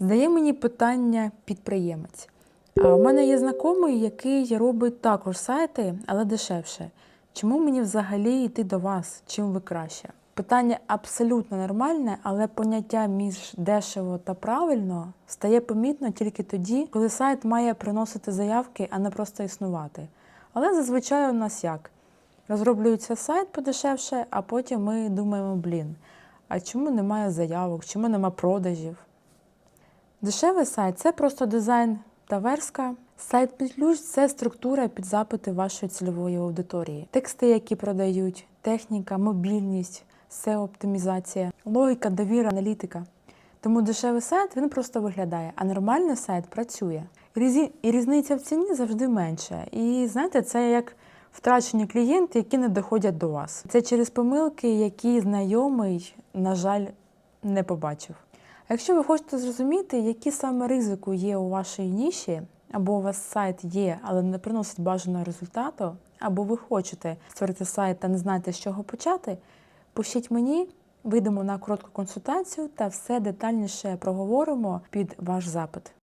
Здає мені питання підприємець. А у мене є знайомий, який робить також сайти, але дешевше. Чому мені взагалі йти до вас? Чим ви краще? Питання абсолютно нормальне, але поняття між дешево та правильно стає помітно тільки тоді, коли сайт має приносити заявки, а не просто існувати. Але зазвичай у нас як? Розроблюється сайт подешевше, а потім ми думаємо, блін, а чому немає заявок, чому немає продажів? Дешевий сайт це просто дизайн та верстка. Сайт під ключ це структура під запити вашої цільової аудиторії. Тексти, які продають, техніка, мобільність, SEO-оптимізація, логіка, довіра, аналітика. Тому дешевий сайт він просто виглядає, а нормальний сайт працює. І різниця в ціні завжди менша. І знаєте, це як втрачені клієнти, які не доходять до вас. Це через помилки, які знайомий, на жаль, не побачив. Якщо ви хочете зрозуміти, які саме ризику є у вашій ніші, або у вас сайт є, але не приносить бажаного результату, або ви хочете створити сайт та не знаєте, з чого почати, пишіть мені, вийдемо на коротку консультацію та все детальніше проговоримо під ваш запит.